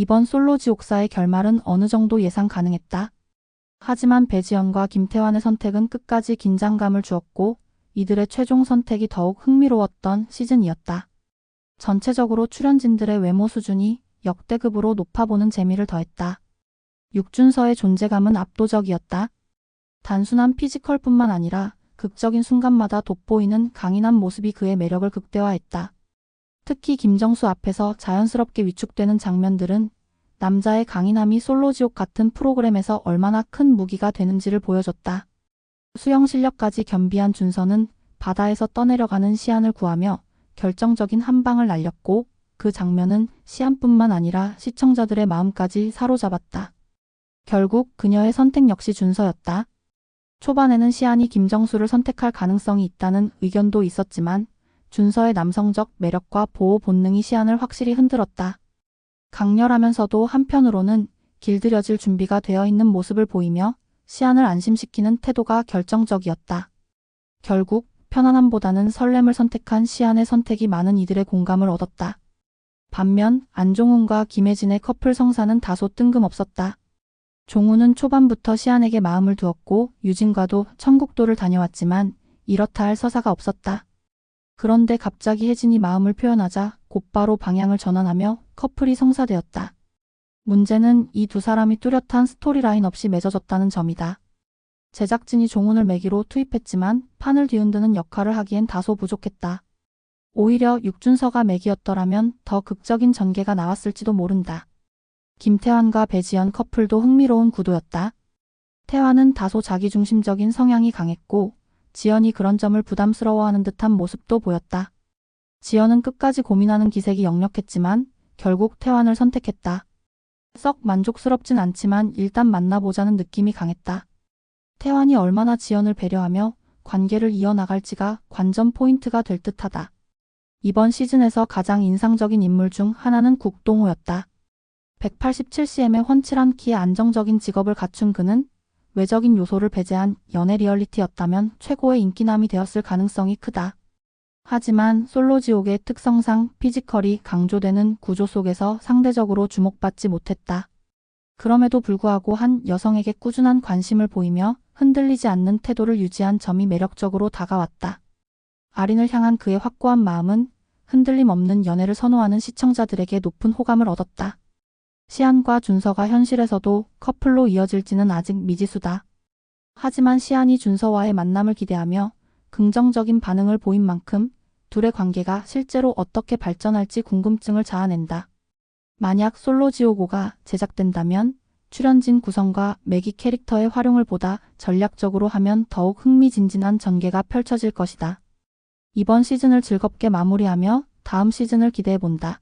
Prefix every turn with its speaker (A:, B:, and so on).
A: 이번 솔로 지옥사의 결말은 어느 정도 예상 가능했다. 하지만 배지연과 김태환의 선택은 끝까지 긴장감을 주었고 이들의 최종 선택이 더욱 흥미로웠던 시즌이었다. 전체적으로 출연진들의 외모 수준이 역대급으로 높아보는 재미를 더했다. 육준서의 존재감은 압도적이었다. 단순한 피지컬뿐만 아니라 극적인 순간마다 돋보이는 강인한 모습이 그의 매력을 극대화했다. 특히 김정수 앞에서 자연스럽게 위축되는 장면들은 남자의 강인함이 솔로지옥 같은 프로그램에서 얼마나 큰 무기가 되는지를 보여줬다. 수영 실력까지 겸비한 준서는 바다에서 떠내려가는 시안을 구하며 결정적인 한 방을 날렸고 그 장면은 시안뿐만 아니라 시청자들의 마음까지 사로잡았다. 결국 그녀의 선택 역시 준서였다. 초반에는 시안이 김정수를 선택할 가능성이 있다는 의견도 있었지만 준서의 남성적 매력과 보호 본능이 시안을 확실히 흔들었다. 강렬하면서도 한편으로는 길들여질 준비가 되어 있는 모습을 보이며 시안을 안심시키는 태도가 결정적이었다. 결국 편안함보다는 설렘을 선택한 시안의 선택이 많은 이들의 공감을 얻었다. 반면 안종훈과 김혜진의 커플 성사는 다소 뜬금없었다. 종훈은 초반부터 시안에게 마음을 두었고 유진과도 천국도를 다녀왔지만 이렇다 할 서사가 없었다. 그런데 갑자기 혜진이 마음을 표현하자 곧바로 방향을 전환하며 커플이 성사되었다. 문제는 이 두 사람이 뚜렷한 스토리라인 없이 맺어졌다는 점이다. 제작진이 종훈을 매기로 투입했지만 판을 뒤흔드는 역할을 하기엔 다소 부족했다. 오히려 육준서가 매기였더라면 더 극적인 전개가 나왔을지도 모른다. 김태환과 배지연 커플도 흥미로운 구도였다. 태환은 다소 자기중심적인 성향이 강했고 지연이 그런 점을 부담스러워하는 듯한 모습도 보였다. 지연은 끝까지 고민하는 기색이 역력했지만 결국 태환을 선택했다. 썩 만족스럽진 않지만 일단 만나보자는 느낌이 강했다. 태환이 얼마나 지연을 배려하며 관계를 이어나갈지가 관전 포인트가 될 듯하다. 이번 시즌에서 가장 인상적인 인물 중 하나는 국동호였다. 187cm의 훤칠한 키에 안정적인 직업을 갖춘 그는 외적인 요소를 배제한 연애 리얼리티였다면 최고의 인기남이 되었을 가능성이 크다. 하지만 솔로지옥의 특성상 피지컬이 강조되는 구조 속에서 상대적으로 주목받지 못했다. 그럼에도 불구하고 한 여성에게 꾸준한 관심을 보이며 흔들리지 않는 태도를 유지한 점이 매력적으로 다가왔다. 아린을 향한 그의 확고한 마음은 흔들림 없는 연애를 선호하는 시청자들에게 높은 호감을 얻었다. 시안과 준서가 현실에서도 커플로 이어질지는 아직 미지수다. 하지만 시안이 준서와의 만남을 기대하며 긍정적인 반응을 보인 만큼 둘의 관계가 실제로 어떻게 발전할지 궁금증을 자아낸다. 만약 솔로 지오고가 제작된다면 출연진 구성과 매기 캐릭터의 활용을 보다 전략적으로 하면 더욱 흥미진진한 전개가 펼쳐질 것이다. 이번 시즌을 즐겁게 마무리하며 다음 시즌을 기대해본다.